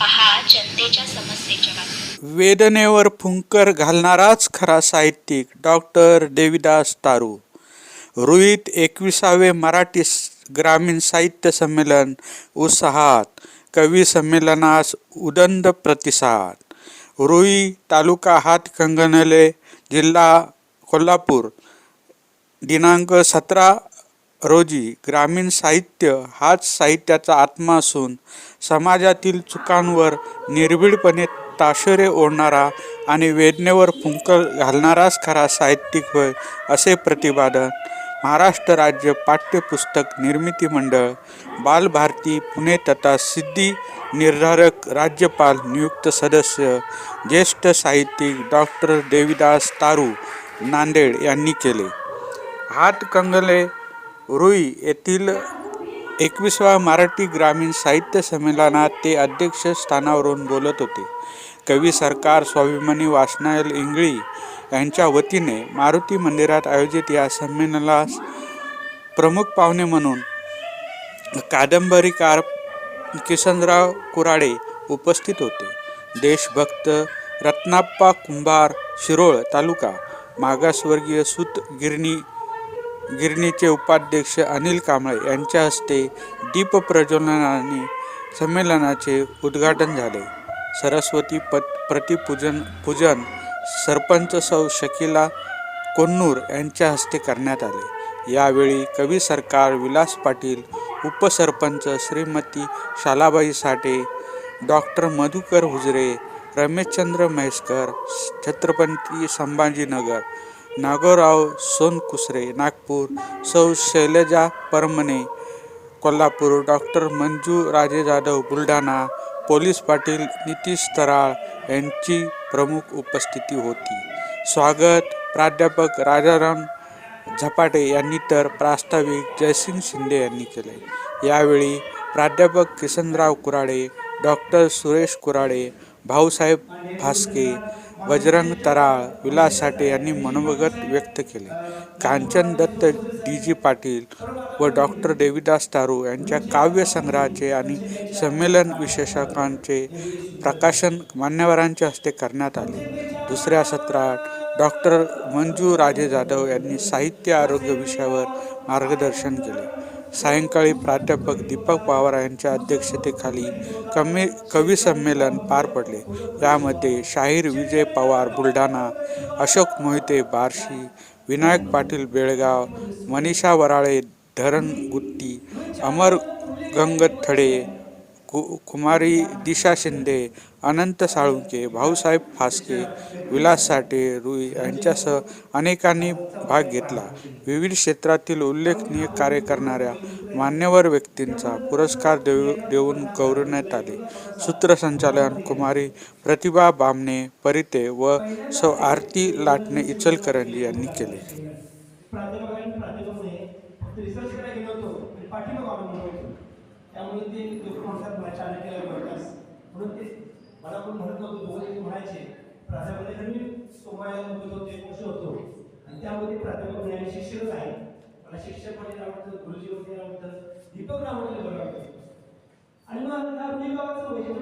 पहा जनतेच्या समस्येच्या वेदनेवर फुंकर घालणाराच खरा साहित्यिक डॉक्टर देविदास तारू. रुईत एकविसावे मराठी ग्रामीण साहित्य संमेलन उत्साहात कवी संमेलनास उदंड प्रतिसाद. रुई तालुका हातकंगणले जिल्हा कोल्हापूर दिनांक सतरा रोजी ग्रामीण साहित्य हाच साहित्याचा आत्मा असून समाजातील चुकांवर निर्भीडपणे ताशेरे ओढणारा आणि वेदनेवर फुंकल घालणाराच खरा साहित्यिक होय असे प्रतिपादन महाराष्ट्र राज्य पाठ्यपुस्तक निर्मिती मंडळ बालभारती पुणे तथा सिद्धी निर्धारक राज्यपाल नियुक्त सदस्य ज्येष्ठ साहित्यिक डॉक्टर देविदास तारू नांदेड यांनी केले. हातकंगले रुई येथील एकविसाव्या मराठी ग्रामीण साहित्य संमेलनात ते अध्यक्ष स्थानावरून बोलत होते. कवी सरकार स्वाभिमानी वाचनालय इंगळी यांच्या वतीने मारुती मंदिरात आयोजित या संमेलनास प्रमुख पाहुणे म्हणून कादंबरीकार किसनराव कुराडे उपस्थित होते. देशभक्त रत्नाप्पा कुंभार शिरोळ तालुका मागासवर्गीय सूत गिरणी गिरणीचे उपाध्यक्ष अनिल कांबळे यांच्या हस्ते दीप प्रज्वलनाने संमेलनाचे उद्घाटन झाले. सरस्वती पत प्रतिपूजन पूजन सरपंच सौ शकिला कोन्नूर यांच्या हस्ते करण्यात आले. यावेळी कवी सरकार विलास पाटील उपसरपंच श्रीमती शालाबाई साठे डॉक्टर मधुकर हुजरे रमेशचंद्र म्हैसकर छत्रपती संभाजीनगर नागोराव सोनकुसरे नागपूर सौ शैलजा परमणे कोल्हापूर डॉक्टर मंजू राजे जाधव बुलढाणा पोलीस पाटील नितीश तराळ यांची प्रमुख उपस्थिती होती. स्वागत प्राध्यापक राजाराम झपाटे यांनी तर प्रास्ताविक जयसिंग शिंदे यांनी केले यावेळी प्राध्यापक किसनराव कुराडे डॉक्टर सुरेश कुराडे भाऊसाहेब भास्के बजरंग तराळ विलास साठे यांनी मनोगत व्यक्त केले. कांचन दत्त डी जी पाटील व डॉक्टर देविदास तारू यांच्या काव्यसंग्रहाचे आणि संमेलन विशेषकांचे प्रकाशन मान्यवरांच्या हस्ते करण्यात आले. दुसऱ्या सत्रात डॉक्टर मंजू राजे जाधव यांनी साहित्य आरोग्य विषयावर मार्गदर्शन केले. सायंकाळी प्राध्यापक दीपक पवार यांच्या अध्यक्षतेखाली कमी कवी संमेलन पार पडले. यामध्ये शाहीर विजय पवार बुलढाणा अशोक मोहिते बार्शी विनायक पाटील बेळगाव मनीषा वराळे धरण गुत्ती अमर गंगत थडे कु कुमारी दिशा शिंदे अनंत साळुंके भाऊसाहेब फास्के विलास साठे रुई यांच्यासह अनेकांनी भाग घेतला. विविध क्षेत्रातील उल्लेखनीय कार्य करणाऱ्या मान्यवर व्यक्तींचा पुरस्कार देऊ देऊन गौरवण्यात आले. सूत्रसंचालन कुमारी प्रतिभा बामणे परिते व सौ आरती लाटणे इचलकरंजी यांनी केले. त्यामुळे ते लोक म्हणतात मला चाणक्य वर्गास म्हणून ते मला पण म्हणत नव्हतं दोघं म्हणायचे प्राध्यापक मी सोमवारला म्हणत होतो वर्ष होतो. आणि त्यामध्ये प्राध्यापक म्हणाले शिक्षकच आहे. मला शिक्षक म्हणजे आवडतं गुरुजी वगैरे आवडतं दीपक रावते बरं वाटतं आणि मग दीपकाचं बाबाचं म्हणजे